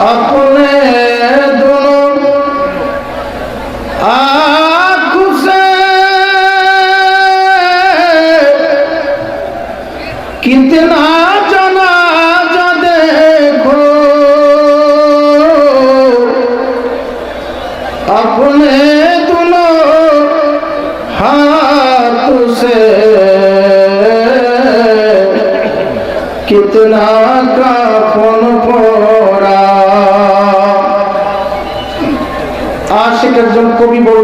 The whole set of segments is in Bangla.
আর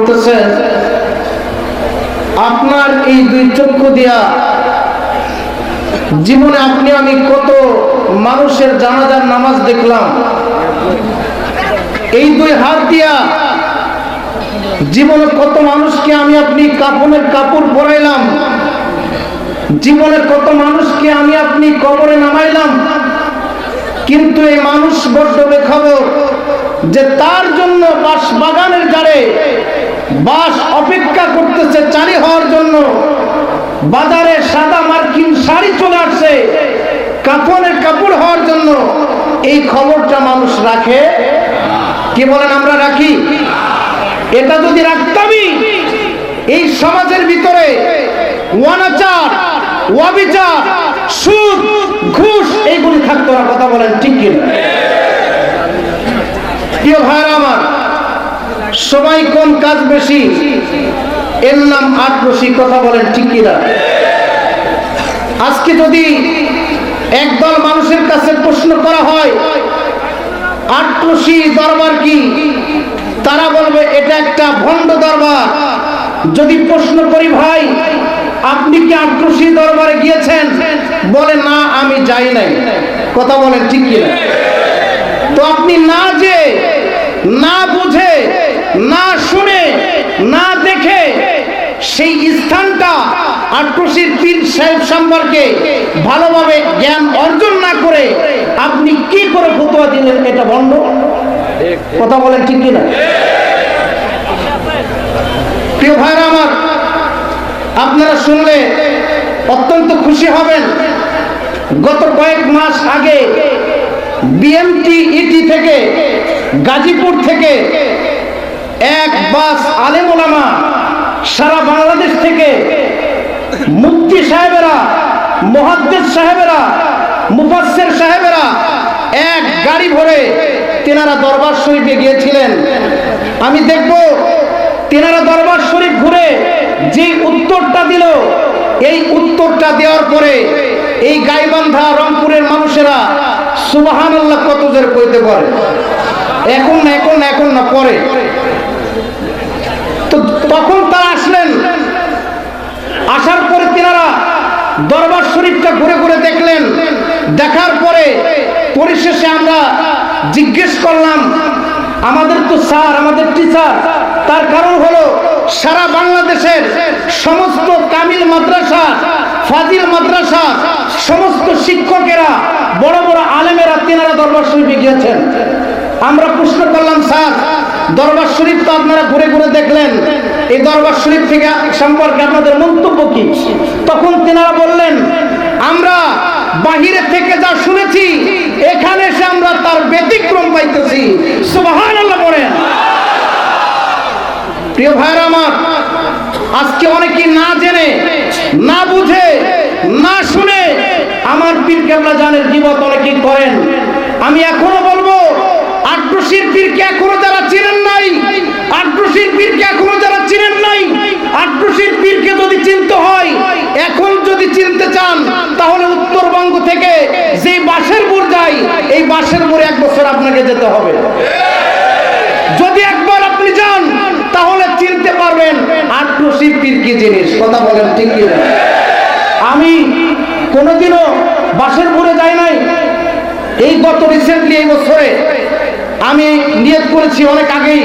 বলতেছেন আপনার এই দুই চক্ষু দিয়া জীবনে আপনি আমি কত মানুষের জানাজার নামাজ দেখলাম। এই দুই হাত দিয়া জীবনে কত মানুষকে আমি আপনি কাপনের কাপড় পরাইলাম। জীবনে কত মানুষকে আমি আপনি কবরে নামাইলাম। কিন্তু এই মানুষ বড্ড বেখবর যে তার জন্য বাস বাগানের জারে বাস অপেক্ষা করতেছে চারি হওয়ার জন্য। বাজারে সাদা মার্কিন শাড়ি চলে আসছে। কাপড়ের কাপড় হওয়ার জন্য। এই খবরটা মানুষ রাখে? কি বলেন আমরা রাখি? এটা যদি রাখতামই, এই সমাজের ভিতরে ওয়ানাচার ওয়াবিচার সুদ, ঘুষ, এইগুলি থাকতো না, কথা বলেন ঠিক কিনা? প্রিয় ভাইরা আমার সবাই কোন কাজ বেশি? এর নাম আটরসি কথা বলেন ঠিক কিনা? আজকে যদি একদল মানুষের কাছে প্রশ্ন করা হয় আটরসি দরবার কি? তারা বলবে, এটা একটা ভণ্ড দরবার। যদি প্রশ্ন করি ভাই, আপনি কি আক্রোশী দরবারে গিয়েছেন? বলে, না, আমি যাই নাই। কথা বলেন ঠিক কিনা? তো আপনি না যে না বুঝে, না শুনে, না দেখে, সেই স্থানটা আক্রোশীর পীর সাহেব সম্পর্কে ভালোভাবে জ্ঞান অর্জন না করে আপনি কি করে ফতোয়া দিলেন এটা বন্ধ? কথা বলেন ঠিক কিনা? প্রিয় ভাইরা আমার, আপনারা শুনলে অত্যন্ত খুশি হবেন। গত কয়েক মাস আগে বিএমটি ইটি থেকে, গাজীপুর থেকে, এক বাস আলেম সারা বাংলাদেশ থেকে মুক্তি সাহেবেরা, মহাদ্দেশ সাহেবেরা মুফাসের সাহেবেরা এক গাড়ি ভরে তেনারা দরবার শরীফে গিয়েছিলেন। আমি দেখব তেনারা দরবার শরীফ ঘুরে যে উত্তরটা দিল এই উত্তরটা দেওয়ার পরে এই গাইবান্ধা রংপুরের মানুষেরা সুবাহান আল্লাহ কত জোর কইতে পারে। এখন এখন এখন না, পরে। তো তখন তারা আসলেন। আসার পরে তেনারা দরবার শরীফটা ঘুরে ঘুরে দেখলেন। দেখার পরে পরিশেষে আমরা জিজ্ঞেস করলাম, আমাদের তো স্যার, আমাদের টিচার। তার কারণ হলো সারা বাংলাদেশের সমস্ত কামিল মাদ্রাসা, ফাজিল মাদ্রাসা, সমস্ত শিক্ষকেরা, বড় বড় আলেমেরা তেনারা দরবার শরীফে গিয়েছেন। আমরা প্রশ্ন করলাম, স্যার, দরবার শরীফ তো আপনারা ঘুরে ঘুরে দেখলেন। এই দরবার শরীফ থেকে সম্পর্কে আপনাদের মন্তব্য কি? তখন তেনারা বললেন, আমরা বাহিরে থেকে যা শুনেছি, এখানে এসে আমরা তার ব্যতিক্রম পাইতেছি। আল্লাহ বলেন। প্রিয় ভাইরা আমার, আজকে অনেকে না জেনে, না বুঝে, না শুনে আমার পীর কেবলা জানের জীবত অনেকেই করেন। আমি এখনও বলব পীরকে এখনও নাই পীরকে এখনও নাই পীরকে যদি চিনতে হয়, এখন যদি চিনতে চান, তাহলে উত্তরবঙ্গ থেকে বাসের এই বাসের এক বছর আপনাকে যেতে হবে। যদি একবার আপনি যান চিনতে পারবেন আট্রসির পীর কি জিনিস? কথা বলেন, ঠিক কিনা? আমি কোনোদিনও বাসের বুড়ে যাই নাই। এই গত রিসেন্টলি এই বছরে আমি নিয়োগ করেছি অনেক আগেই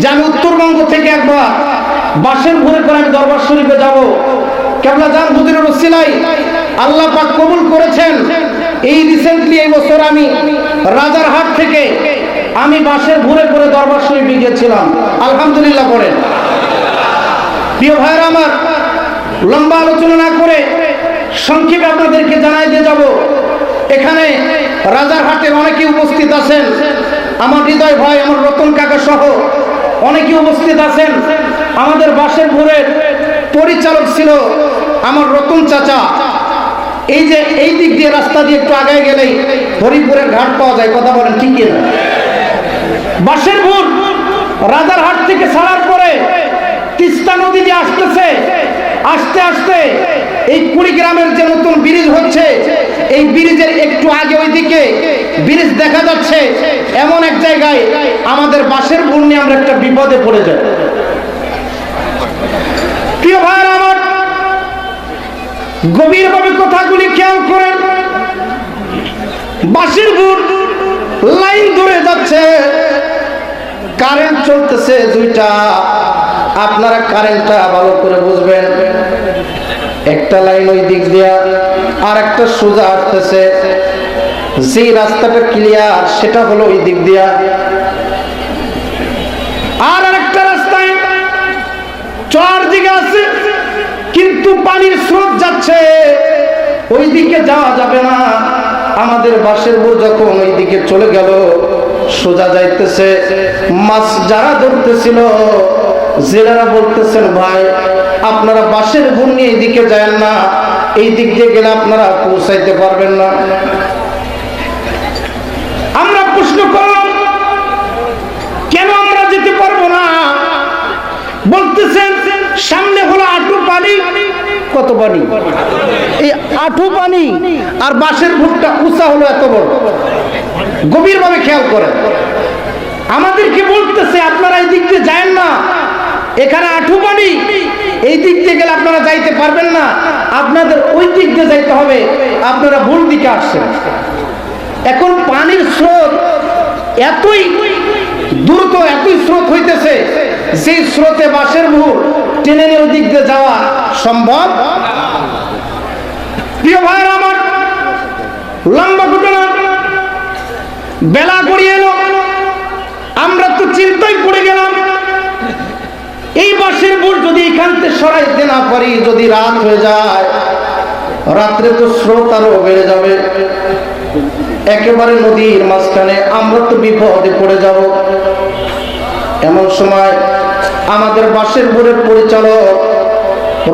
যে আমি উত্তরবঙ্গ থেকে একবার বাসের ভরে করে আমি দরবার শরীফে যাব। কেবলা জান হুজুরের রসিলাই আল্লাহ পাক কবুল করেছেন। এই রিসেন্টলি এই বছর আমি রাজারহাট থেকে আমি বাসের ভরে করে দরবার শরীফে গিয়েছিলাম। আলহামদুলিল্লাহ করেন প্রিয় ভাইয়ের আমার, লম্বা আলোচনা না করে সংক্ষেপে আপনাদেরকে জানাই দিয়ে যাব। এখানে রাজারহাটের অনেকে উপস্থিত আছেন। আমার হৃদয় ভাই, আমার রতন কাকা সহ অনেকে উপস্থিত আছেন। আমাদের বাসের ভোরের পরিচালক ছিল আমার রতন চাচা। এই যে এই দিক দিয়ে রাস্তা দিয়ে একটু আগায় গেলেই হরিপুরের ঘাট পাওয়া যায়, কথা বলেন ঠিক না বাসের ভোর রাজারহাট থেকে ছাড়ার পরে তিস্তা নদী দিয়ে আসতেছে। আস্তে আস্তে এই কুড়িগ্রামের যে নতুন ব্রিজ হচ্ছে, এই ব্রিজের একটু আগে ওইদিকে ব্রিজ দেখা যাচ্ছে। এমন এক জায়গায় আমাদের বাসের ভুল নিয়ে আমরা একটা বিপদে পড়ে যাই। প্রিয় ভাইয়ের আমার, গভীরভাবে কথাগুলি খেয়াল করেন। বাসের ভুল লাইন ধরে যাচ্ছে, কারেন্ট চলতেছে দুইটা। আপনারা কারেন্টটা ভালো করে বুঝবেন। একটা লাইন ওই দিক দিয়া আর একটা সোজা আসতেছে। যে রাস্তাটা ক্লিয়ার সেটা হলো ওই দিক দিয়া। আর আরেকটা রাস্তায় চার দিকে আছে, কিন্তু পানির স্রোত যাচ্ছে। ওই দিকে যাওয়া যাবে না। আমাদের বাসের বউ যখন ওই দিকে চলে গেল, সোজা যাইতেছে। মাছ যারা ধরতেছিল জেলেরা বলতেছেন, ভাই, আপনারা বাসের বোন নিয়ে এইদিকে যায় না এই দিক দিয়ে গেলে আপনারা পৌঁছাইতে পারবেন না। আমরা প্রশ্ন করলাম, কেন আমরা যেতে পারব না? বলতেছেন, সামনে হলো আটু পানি। কত পানি? এই আঠু পানি আর বাঁশের ভুট্টা উঁচা হলো এত বড়। গভীরভাবে খেয়াল করেন। আমাদেরকে বলতেছে, আপনারা এই দিক দিয়ে যায় না এখানে আঠু পানি এই দিক দিয়ে গেলে আপনারা যাইতে পারবেন না। আপনাদের ওই দিক দিয়ে যাইতে হবে, আপনারা ভুল দিকে আসছেন। এখন পানির স্রোত এতই দ্রুত, এতই স্রোত হইতেছে যে স্রোতে বাসের ভুল ওই দিক দিয়ে যাওয়া সম্ভব। প্রিয় ভাইয়ের আমার, লম্বা ঘটনা। বেলা গড়িয়ে এলো। আমরা তো চিন্তায় পড়ে গেলাম এই বাসের বুট যদি এখান থেকে সরাইতে না পারি, যদি রাত হয়ে যায়, রাত্রে তো স্রোত আরও বেড়ে যাবে। একেবারে নদীর মাঝখানে আমরা তো বিপদে পড়ে যাব। এমন সময় আমাদের বাসের বোর্ডের পরিচালক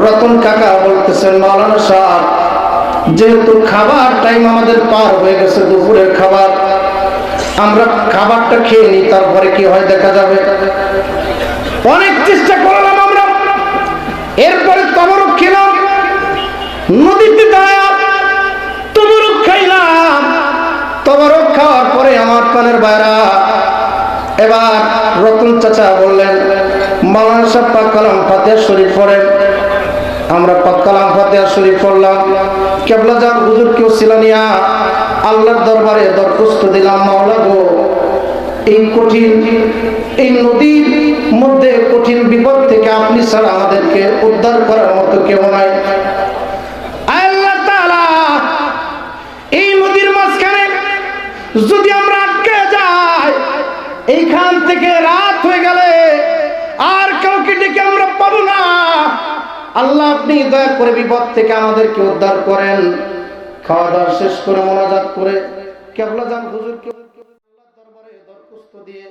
রতন কাকা বলতেছেন, মাওলানা সাহেব, যেহেতু খাবার টাইম আমাদের পার হয়ে গেছে, দুপুরের খাবার, আমরা খাবারটা খেয়ে নিই, তারপরে কি হয় দেখা যাবে? অনেক চেষ্টা করলাম আমরা। এরপরে তবরক খেলাম, নদীতে দাঁড়া তবরক খাইলাম। তবরক খাওয়ার পরে আমার পানের বাইরা এবার রতন চাচা বললেন, মাওলানা সাহেব পাক কালাম শরীফ পড়েন। আমরা পাক কালাম ফাতেহা শরীফ পড়লাম। কেবলা যার হুজুর কেউ ছিলানিয়া আল্লাহর দরবারে দরখাস্ত দিলাম, মাওলা গো, এই কঠিন, এই নদীর মধ্যে কঠিন বিপদ থেকে আপনি ছাড়া আমাদেরকে উদ্ধার করার মতো কেউ নাই। এই নদীর মাঝখানে যদি আমরা আটকে যাই, এইখান থেকে রাত হয়ে গেলে আর কাউকে ডেকে আমরা পাবো না। আল্লাহ আপনি দয়া করে বিপদ থেকে আমাদেরকে উদ্ধার করেন। খাওয়া দাওয়া শেষ করে মোনাজাত করে। কেবলা যান, হুজুরকে আল্লাহর দরবারে দরখাস্ত দিয়ে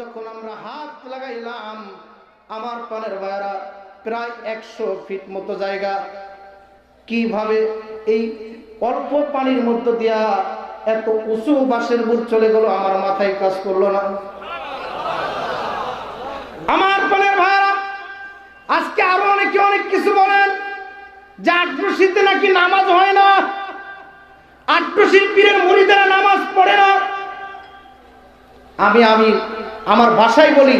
যখন আমরা হাত লাগাইলাম, আমার পানের ভাইরা প্রায় একশো ফিট মতো জায়গা। কীভাবে এই অল্প পানির মধ্য দিয়া এত উঁচু বাঁশের বুট চলে গেল, আমার মাথায় কাজ করল না। আমার পানের ভাইরা আজকে আরও অনেকে অনেক কিছু বলেন, যে আট্রশিতে নাকি নামাজ হয় না? আট্রশির পীরের মুড়িদেরা নামাজ পড়ে না? আমি আমি আমার ভাষায় বলি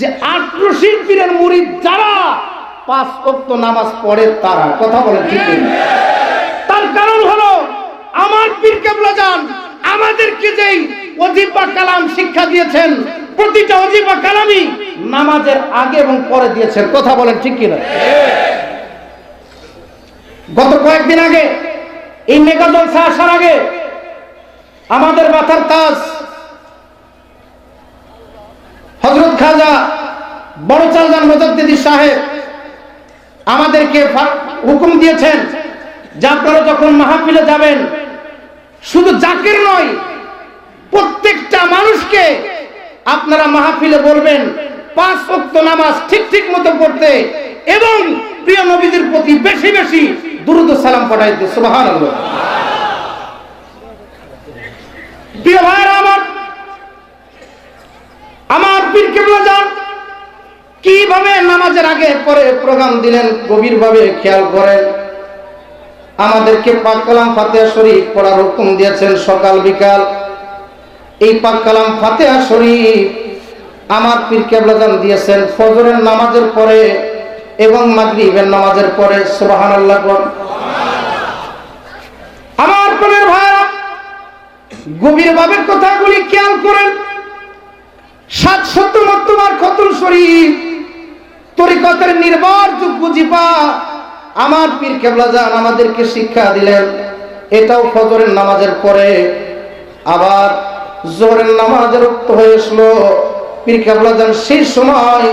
যে আট্রশির পীরের মুড়িদ যারা পাঁচ অক্ত নামাজ পড়ে তারা, কথা বলে তার কারণ হলো আমার পীর কেবলা যান আমাদেরকে যেই অজিবা কালাম শিক্ষা দিয়েছেন, প্রতিটা অজিবা কালামই নামাজের আগে এবং পরে দিয়েছেন, কথা বলেন ঠিক কিনা? গত কয়েকদিন আগে এই মেগা জলসা আসার আগে আমাদের মাথার তাজ খাজা, বড় চালজান মজদ্দিদি সাহেব আমাদেরকে হুকুম দিয়েছেন যে আপনারা যখন মাহফিলে যাবেন, শুধু জাকির নয়, প্রত্যেকটা মানুষকে আপনারা মাহফিলে বলবেন, পাঁচ ওয়াক্ত নামাজ ঠিক ঠিক মতো পড়তে এবং প্রিয় নবীদের প্রতি বেশি বেশি দুরুদ সালাম পাঠাইতে। সুবহানাল্লাহ। প্রিয় ভাইরা আমার আমার পীর কেবলা যান কীভাবে নামাজের আগে পরে প্রোগ্রাম দিলেন, গভীরভাবে খেয়াল করেন। আমাদেরকে পাক কালাম ফাতেহা শরীফ পড়ার হুকুম দিয়েছেন সকাল বিকাল। এই পাক কালাম ফাতেহা শরীফ আমার পীর কেবলাজান দিয়েছেন ফজরের নামাজের পরে এবং মাগরিবের নামাজের পরে, সুবহানাল্লাহ বল। আমার প্রাণের ভাইরা গভীরভাবে কথাগুলি খেয়াল করেন। সাত সত্য মত্তমার খতুল শরীফ তরিকতের নির্ভরযোগ্য জিপা আমার পীর কেবলাজান আমাদেরকে শিক্ষা দিলেন, এটাও ফজরের নামাজের পরে। আবার জোহরের নামাজের উক্ত হয়ে আসলো পীর কেবলাজান সেই সময়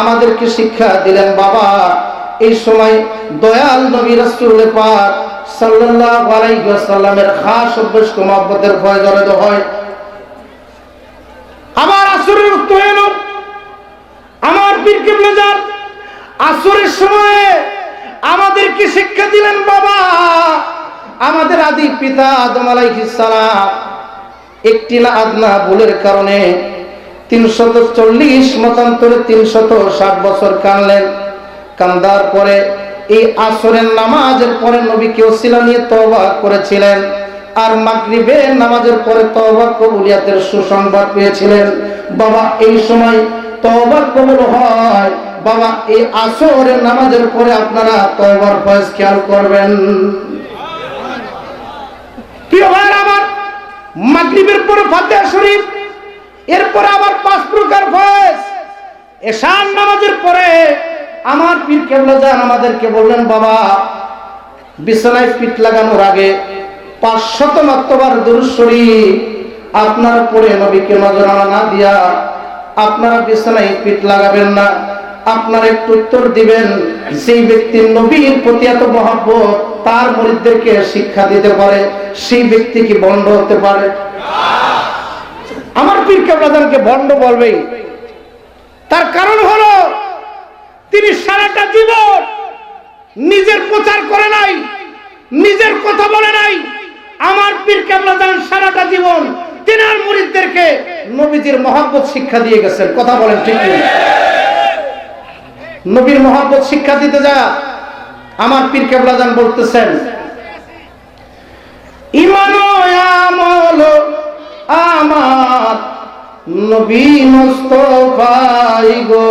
আমাদেরকে শিক্ষা দিলেন, বাবা, এই সময় দয়াল নবী রাসূল পাক সাল্লাল্লাহু আলাইহি ওয়াসাল্লামের খাস অভ্যাস মহব্বতের ভয় জড়িত হয়। আবার আসরের উক্ত এলো। আমার পীর কেবলাজান আসরের সময়ে আমাদেরকে শিক্ষা দিলেন বাবা? আমাদের আদি পিতা আদম সালাম একটি না আদনা ভুলের কারণে তিনশত চল্লিশ মতান্তরে তিনশত ষাট বছর কানলেন। কান্দার পরে এই আসরের নামাজের পরে নবীকে ওসিলা নিয়ে তওবা করেছিলেন আর মাগরিবের নামাজের পরে তওবা কবুলিয়াতের সুসংবাদ পেয়েছিলেন। বাবা, এই সময় তওবা কবুল হয়। বাবা, এই আসরের নামাজের পরে আপনারা তওবার ফয়েজ খেয়াল করবেন। প্রিয় ভাইয়ের আমার, মাগরিবের পরে ফাতিহা শরীফ, এরপরে আবার পাঁচ প্রকার ফয়েজ। এশার নামাজের পরে আমার পীর কেবলা যান আমাদেরকে বললেন, বাবা, বিছানায় পিঠ লাগানোর আগে পাঁচশত মাত্রবার দুরুশ্বরী আপনার পরে নবীকে নজরানা না দিয়া আপনারা বিছানায় পিঠ লাগাবেন না। আপনারা একটু উত্তর দিবেন সেই ব্যক্তির নবীর প্রতি এত মহব্বত, তার মরিদদেরকে শিক্ষা দিতে পারে, সেই ব্যক্তি কি বন্ধ হতে পারে? আমার পীর কেবলাদানকে ভণ্ড বলবেই। তার কারণ হলো, তিনি সারাটা জীবন নিজের প্রচার করে নাই, নিজের কথা বলে নাই। আমার পীর কেবলাদান সারাটা জীবন তিনার মুরিদদেরকে নবীজির মহাব্বত শিক্ষা দিয়ে গেছেন। কথা বলেন ঠিক? নবীর মহাব্বত শিক্ষা দিতে যা। আমার পীর কেবলাদান বলতেছেন আমল আমার নবী গো।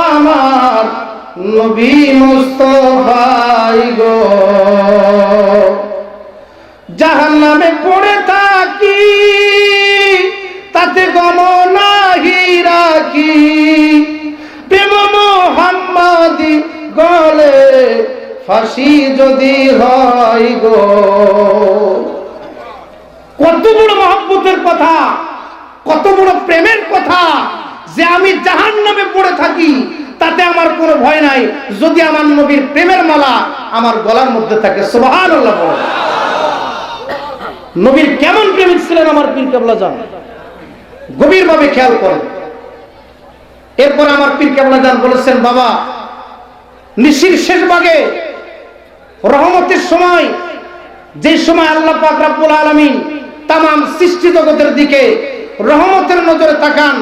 আমার গো। জাহান নামে পড়ে থাকি তাতে গম নাহি রাখি। প্রেম মোহাম্মদি গলে ফাঁসি যদি হয় গো। কত বড় মহব্বতের কথা, কত বড় প্রেমের কথা যে আমি জাহান নামে পড়ে থাকি, তাতে আমার কোনো ভয় নাই। যদি আমার নবীর প্রেমের মালা আমার গলার মধ্যে থাকে আল্লাহ নবীর কেমন প্রেমিক ছিলেন আমার পীর কেবলা জান? গভীরভাবে খেয়াল করেন। এরপর আমার পীর জান বলেছেন, বাবা, নিশির শেষ ভাগে রহমতের সময়, যে সময় আল্লাহ পাক রাব্বুল তামাম সৃষ্টি জগতের দিকে রহমতের নজরে তাকান,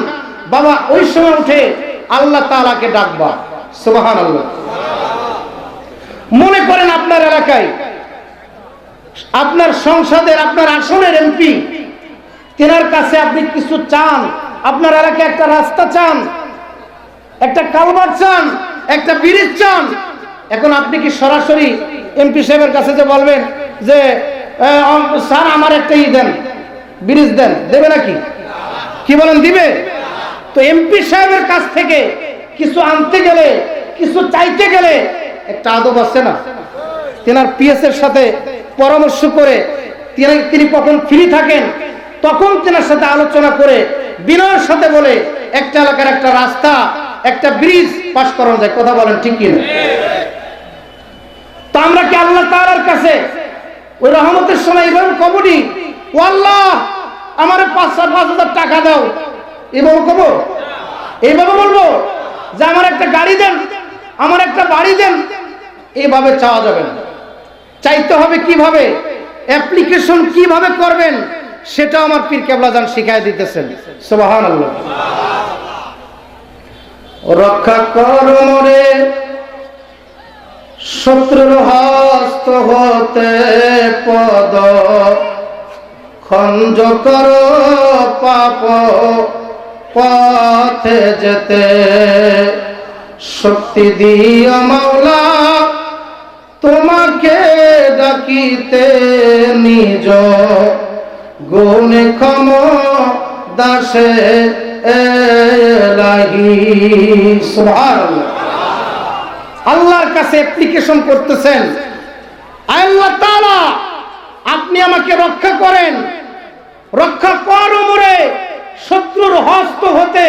বাবা, ওই সময় উঠে আল্লাহ তালাকে ডাকবা। সুবহানাল্লাহ। মনে করেন আপনার এলাকায় আপনার সংসদের, আপনার আসনের এমপি তেনার কাছে আপনি কিছু চান, আপনার এলাকায় একটা রাস্তা চান, একটা কালবার চান, একটা ব্রিজ চান। এখন আপনি কি সরাসরি এমপি সাহেবের কাছে যে বলবেন যে স্যার, আমার একটা ই দেন, ব্রিজ দেন। দেবে নাকি? কি বলেন, দিবে? তো এমপি সাহেবের কাছ থেকে কিছু আনতে গেলে, কিছু চাইতে গেলে একটা আদব আছে না? তেনার পিএস এর সাথে পরামর্শ করে তিনি কখন ফ্রি থাকেন তখন তেনার সাথে আলোচনা করে বিনয়ের সাথে বলে, একটা এলাকার একটা রাস্তা, একটা ব্রিজ পাস করানো যায়। কথা বলেন ঠিক কিনা? তো আমরা কি আল্লাহ তাআলার কাছে ওই রহমতের সময় এইভাবে কবনি ও আল্লাহ, আমার পাঁচ সাত পাঁচ হাজার টাকা দাও। এইভাবে কব এইভাবে বলব যে আমার একটা গাড়ি দেন, আমার একটা বাড়ি দেন এইভাবে চাওয়া যাবে না। চাইতে হবে কীভাবে? অ্যাপ্লিকেশন কীভাবে করবেন? সেটা আমার পীর কেবলা যান শিখাই দিতেছেন। সুবাহান আল্লাহ রক্ষা কর শত্রুর হস্ত হতে পদ, খঞ্জ কর পাপ পথে যেতে। শক্তি দিয়া মাওলা, তোমাকে ডাকিতে নিজ গুণে ক্ষম দাসে আল্লাহর কাছে অ্যাপ্লিকেশন করতেছেন। আল্লাহ তাআলা, আপনি আমাকে রক্ষা করেন। রক্ষা কর ওমরে শত্রুর হস্ত হতে।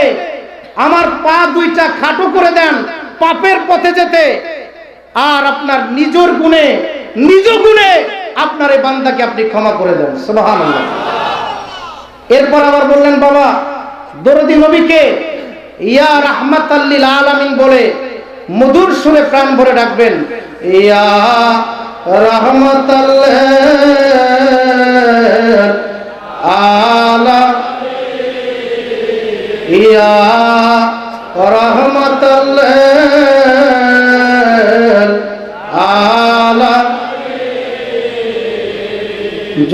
আমার পা দুইটা খাটো করে দেন, পাপের পথে যেতে। আর আপনার নিজের গুণে, নিজ গুণে আপনার এই বান্দাকে আপনি ক্ষমা করে দেন সোহান এরপর আবার বললেন, বাবা, দরদি নবীকে ইয়া রাহমাত আল্লিল আলামিন বলে মধুর সুরে প্রাণ ভরে ডাকবেন। ইয়া রাহমাত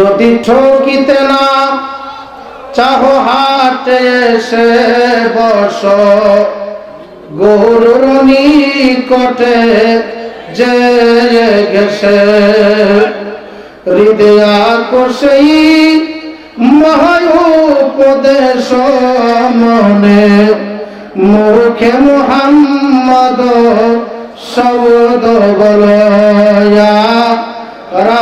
যদি ঠকিতে না চাহ হাটে সে বস, গরুর নিকটে যে গেছে হৃদয়া কোষেই মহায়োপদেশ মনে মুখে মোহাম্মদ শব্দ বলয়া আলা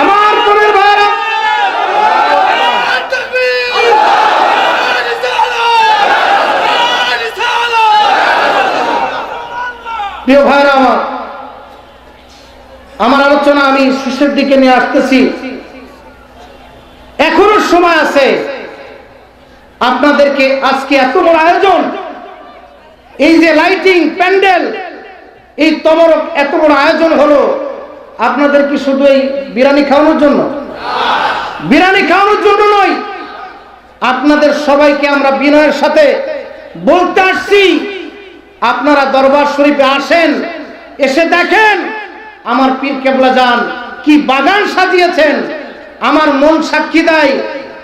আমার প্রাণের ভাইরা। প্রিয় আমার আমার আলোচনা আমি শেষের দিকে নিয়ে আসতেছি। এখনও সময় আছে আপনাদেরকে আজকে এত বড় আয়োজন এই যে লাইটিং প্যান্ডেল, এই তবরক এত বড় আয়োজন হলো, আপনাদের কি শুধু এই বিরিয়ানি খাওয়ানোর জন্য? বিরিয়ানি খাওয়ানোর জন্য নয়, আপনাদের সবাইকে আমরা বিনয়ের সাথে বলতে আসছি, আপনারা দরবার শরীফে আসেন, এসে দেখেন আমার পীর কেবলা যান কি বাগান সাজিয়েছেন, আমার মন সাক্ষী দেয়,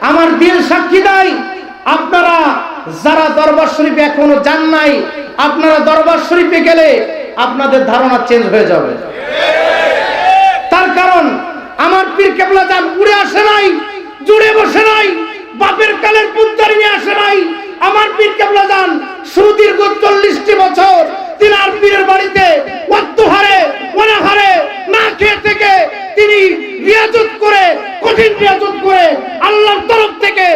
আমার দিল সাক্ষী দেয়, আপনারা যারা দরবার শরীফে এখনও যান নাই, আপনারা দরবার শরীফে গেলে আপনাদের ধারণা চেঞ্জ হয়ে যাবে। তার কারণ, আমার পীর কেবলা যান উড়ে আসে নাই, জুড়ে বসে নাই, বাপের কালের পুত্তারি নিয়ে আসে নাই। আমার পীর কেবলা যান সুদীর্ঘ চল্লিশটি বছর তিনি আর পীরের বাড়িতে অত্যাহারে, অনাহারে না খেয়ে থেকে তিনি রিয়াজত করে, কঠিন রিয়াজত করে আল্লাহর তরফ থেকে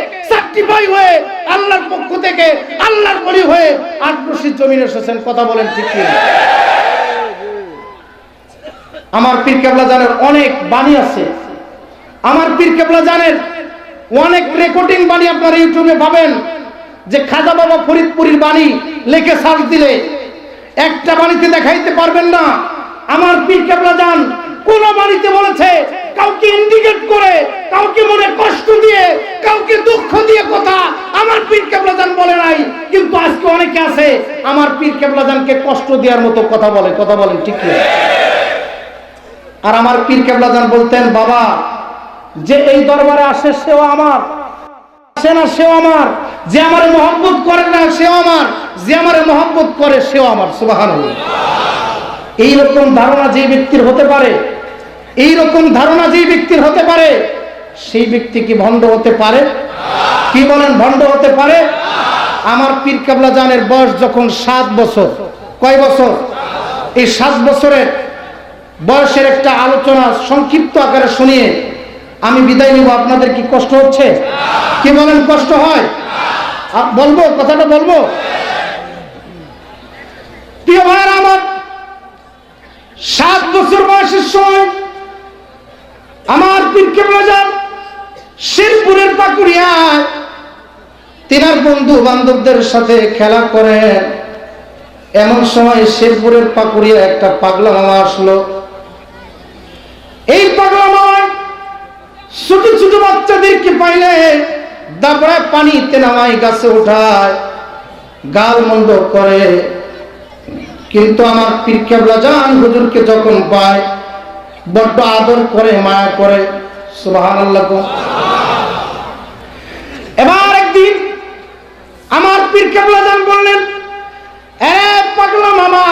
হয়ে আল্লাহর পক্ষ থেকে আল্লাহর বলি হয়ে এসেছেন। কথা বলেন ঠিক আমার পীর কেবলা জানের অনেক বাণী আছে। আমার পীর কেবলা জানের অনেক রেকর্ডিং বাণী আপনারা ইউটিউবে পাবেন, যে খাজা বাবা ফরিদপুরীর বাণী, লেখে সার্চ দিলে। একটা বাণীতে দেখাইতে পারবেন না আমার পীর কেবলা যান, কোন বাণীতে বলেছে, কাউকে ইন্ডিকেট করে, কাউকে মনে কষ্ট দিয়ে, কাউকে দুঃখ দিয়ে কথা আমার পীর কেবলা যান বলে নাই। কিন্তু আজকে অনেকে আছে, আমার পীর কেবলা জানকে কষ্ট দেওয়ার মতো কথা বলে, কথা বলেন ঠিক আর আমার পীর কেবলা যান বলতেন, বাবা, যে এই দরবারে আসে সেও আমার, আসে না সেও আমার, যে আমার মহব্বত করে না সেও আমার, যে আমারে মহব্বত করে সেও আমার এইরকম ধারণা যে ব্যক্তির হতে পারে এই রকম ধারণা যে ব্যক্তির হতে পারে, সেই ব্যক্তি কি ভণ্ড হতে পারে? কি বলেন, ভণ্ড হতে পারে? আমার পীর কাবলা জানের বয়স যখন সাত বছর, কয় বছর? এই সাত বছরের বয়সের একটা আলোচনা সংক্ষিপ্ত আকারে শুনিয়ে আমি বিদায় নিব। আপনাদের কি কষ্ট হচ্ছে? কি বলেন, কষ্ট হয়? বলব, কথাটা বলব? প্রিয় ভাইয়ের, আমার সাত বছর বয়সের সময় আমার পীরকে বাজার শেরপুরের পাকুড়িয়ায় তিনার বন্ধু বান্ধবদের সাথে খেলা করেন এমন সময় শেরপুরের পাকুড়িয়া একটা পাগলা মামা আসলো। এই পাগলা মামায় ছোট ছোট বাচ্চাদেরকে পাইলে দাবড়ায় পানিতে নামায়, গাছে ওঠায় গাল মন্দ করে। কিন্তু আমার পীর কেবলা জান হুজুরকে যখন পায়, বড্ড আদর করে, মায়া করে সুবাহান আল্লাহ এবার একদিন আমার পীর কেবলা জান বললেন পাগলা মামা,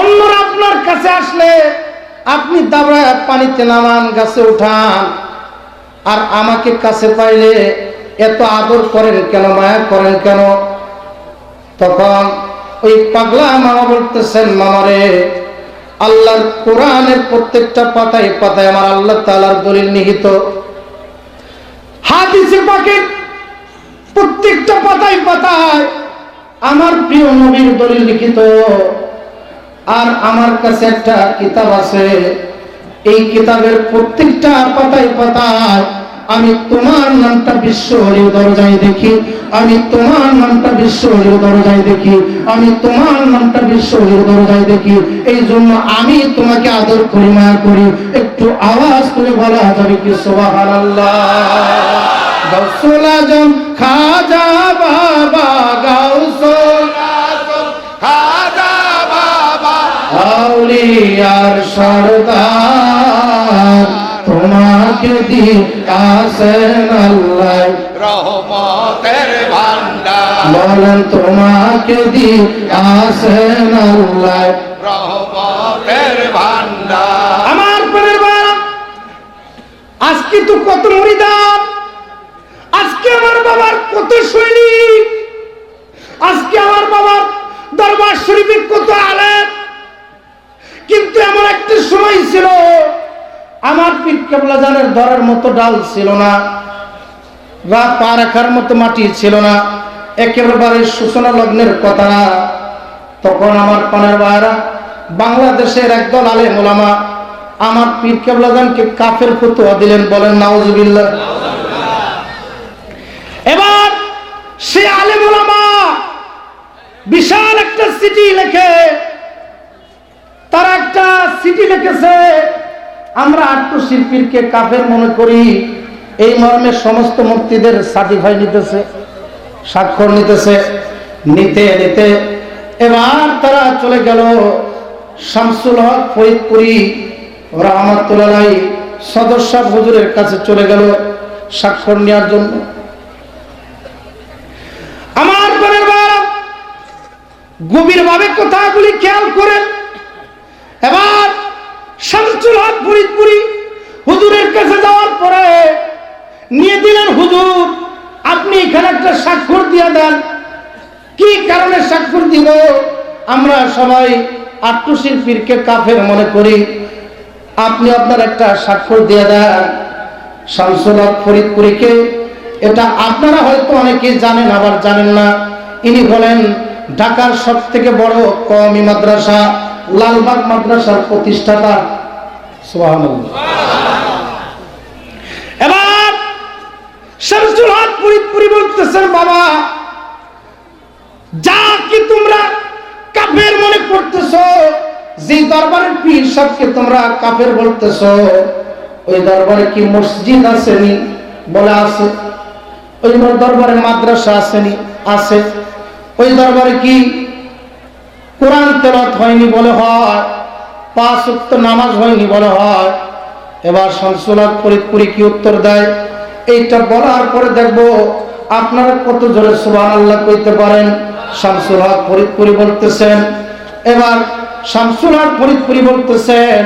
অন্যরা আপনার কাছে আসলে আপনি দাবড়ায় পানিতে নামান গাছে উঠান, আর আমাকে কাছে পাইলে এত আদর করেন কেন, মায়া করেন কেন? তখন ওই পাগলা মামা বলতেছেন, মামারে, আল্লাহর কোরআনের প্রত্যেকটা পাতায় পাতায় আমার আল্লাহ তালার দলিল নিহিত। হাদিসে পাকের প্রত্যেকটা পাতায় পাতায় আমার প্রিয় নবীর দলিল লিখিত। আর আমার কাছে একটা কিতাব আছে, এই কিতাবের প্রত্যেকটা পাতায় পাতায় আমি তোমার নামটা বিশ্ব হরিও দরজায় দেখি। আমি তোমার নামটা বিশ্ব হরিও দরজায় দেখি। আমি তোমার নামটা বিশ্ব হরিও দরজায় দেখি। এই জন্য আমি তোমাকে আদর করি, মায়া করি। একটু আওয়াজ করে বলা যাবে কি সোহান আল্লাহ খাজা বাবা গাউসুল খাজা বাবা, আউলিয়ার সরদার। তোমাকে দি আসেন আল্লাহ। রহমতের ভান্ডার বলেন তোমাকে দি আসেন আল্লাহ। রহমতের ভান্ডার আমার প্রাণের বাবা আজকে তো কত মরিদান। আজকে আমার বাবার কত সৈনিক। আজকে আমার বাবার দরবার শরীফে কত আলেম। কিন্তু এমন একটা সময় ছিল আমার পীর কেবলা জানের ধরার মতো ডাল ছিল না বা পা রাখার মতো মাটি ছিল না, একেবারে সূচনা লগ্নের কথা না। তখন আমার পানের ভাইরা বাংলাদেশের একদল আলে মোলামা আমার পীর কেবলাদানকে কাফের ফতুয়া দিলেন, বলেন, নাউজুবিল্লাহ। এবার সে আলে মোলামা বিশাল একটা সিটি লেখে, তারা একটা সিটি লিখেছে আমরা আটটু শিল্পীরকে কাফের মনে করি, এই মর্মে সমস্ত মুক্তিদের সার্টিফাই নিতেছে, স্বাক্ষর নিতেছে, নিতে নিতে। এবার তারা চলে গেল শামসুল হক ফরিদপুরি রহমতুল্লাহ সদস্য হুজুরের কাছে চলে গেল স্বাক্ষর নেওয়ার জন্য। আমার বোনের বাবা গভীরভাবে কথাগুলি খেয়াল করেন। এবার শামসুল হক ফরিদপুরি হুজুরের কাছে যাওয়ার পরে নিয়ে দিলেন, হুজুর, আপনি এখানে একটা স্বাক্ষর দিয়ে দেন। কি কারণে স্বাক্ষর দিব? আমরা সবাই আট্টু শিল্পীরকে কাফের মনে করি। আপনি আপনার একটা স্বাক্ষর দিয়ে দেন। শামসুল হক ফরিদপুরিকে। এটা আপনারা হয়তো অনেকে জানেন, আবার জানেন না। ইনি হলেন ঢাকার সব থেকে বড় কওমি মাদ্রাসা লালবাগ মাদ্রাসার প্রতিষ্ঠাতা। এবার শামসুল হক ফরিদপুরি বলতেছেন, বাবা, যা কি তোমরা কাফের মনে করতেছো, যে দরবারের পীর সাহেবকে তোমরা কাফের বলতেছো, ওই দরবারে কি মসজিদ আসেনি? বলে, আছে। ওই দরবারে মাদ্রাসা আসেনি, আছে। ওই দরবারে কি কোরআন তেলত হয়নি বলে হয়, পাঁচ উক্ত নামাজ হয়নি বলে হয়। এবার শামসুলাক ফরিদপুরি কি উত্তর দেয়? এইটা বলার পরে দেখব আপনারা কত জোরে সুবাহ আল্লাহ কইতে পারেন। শামসুল হক ফরিদপুরি বলতেছেন, এবার শামসুল হক ফরিদপুরি বলতেছেন,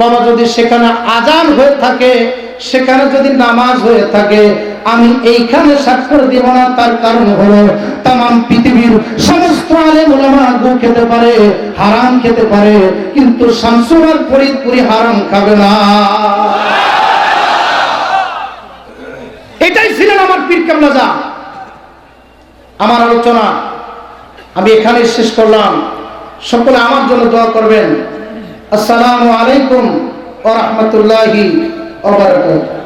বাবা যদি সেখানে আজান হয়ে থাকে সেখানে যদি নামাজ হয়ে থাকে, আমি এইখানে স্বাক্ষর দিব না, তার কারণ হলো তাম পৃথিবীর সমস্ত ওলামা গু খেতে পারে, হারাম খেতে পারে, কিন্তু শামসুল হক ফরিদপুরি হারাম খাবে না। এটাই ছিলেন আমার পীর কেমলাজা আমার আলোচনা। আমি এখানে শেষ করলাম। সকলে আমার জন্য দোয়া করবেন। আসসালামু আলাইকুম ওয়া রাহমাতুল্লাহি ওয়া বারাকাতুহু